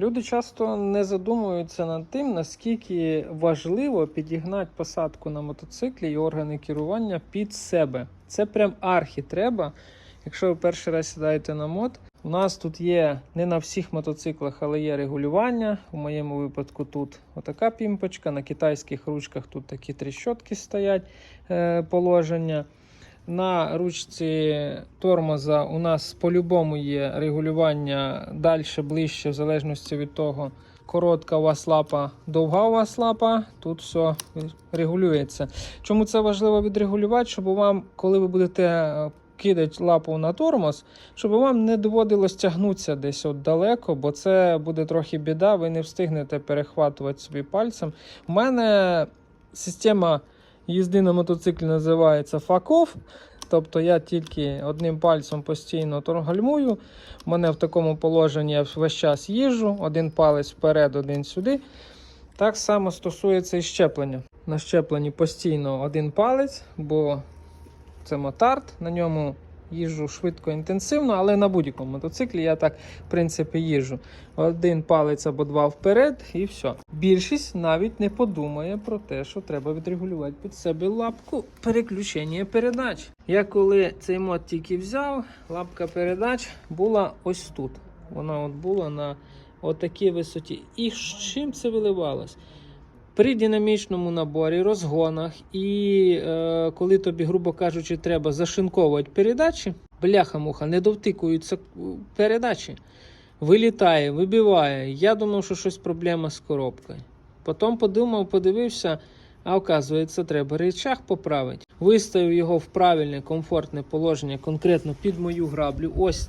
Люди часто не задумуються над тим, наскільки важливо підігнати посадку на мотоциклі і органи керування під себе. Це прям архі треба. Якщо ви перший раз сідаєте на мод, у нас тут є не на всіх мотоциклах, але є регулювання. У моєму випадку тут отака пімпочка. На китайських ручках тут такі тріщотки стоять е, положення. На ручці тормоза у нас по-любому є регулювання далі, ближче, в залежності від того, коротка у вас лапа, довга у вас лапа. Тут все регулюється. Чому це важливо відрегулювати? Щоб вам, коли ви будете е, кидати лапу на тормоз, щоб вам не доводилось тягнутися десь от далеко, бо це буде трохи біда, ви не встигнете перехватувати собі пальцем. У мене система їзди на мотоциклі називається факов. Тобто я тільки одним пальцем постійно торгальмую. У мене в такому положенні я весь час їжджу, один палець вперед, один сюди. Так само стосується і щеплення. На щепленні постійно один палець, бо це мотард, на ньому їжджу швидко інтенсивно, але на будь-якому мотоциклі я так, в принципі, їжджу. Один палець або два вперед, і все. Більшість навіть не подумає про те, що треба відрегулювати під себе лапку переключення передач. Я коли цей мод тільки взяв, лапка передач була ось тут. Вона от була на отакій висоті. І з чим це виливалось? При динамічному наборі, розгонах, і е, коли тобі, грубо кажучи, треба зашинковувати передачі, бляха-муха, не довтикуються е, передачі. Вилітає, вибиває. Я думав, що щось проблема з коробкою. Потім подумав, подивився, а оказується, треба речах поправити. Виставив його в правильне, комфортне положення, конкретно під мою граблю. Ось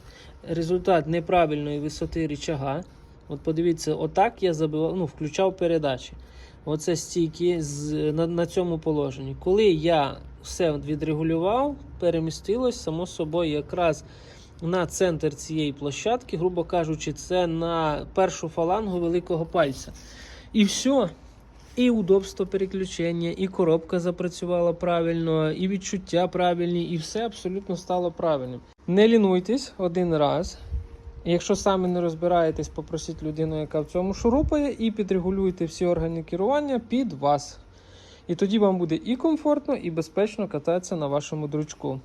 результат неправильної висоти рычага. От подивіться, отак я забивав, ну, включав передачі. Оце стійки з, на, на цьому положенні. Коли я все відрегулював, перемістилось само собою якраз на центр цієї площадки, грубо кажучи, це на першу фалангу великого пальця. І все. І удобство переключення, і коробка запрацювала правильно, і відчуття правильні, і все абсолютно стало правильним. Не лінуйтесь один раз. Якщо самі не розбираєтесь, попросіть людину, яка в цьому шурупає, і підрегулюйте всі органи керування під вас. І тоді вам буде і комфортно, і безпечно кататися на вашому дручку.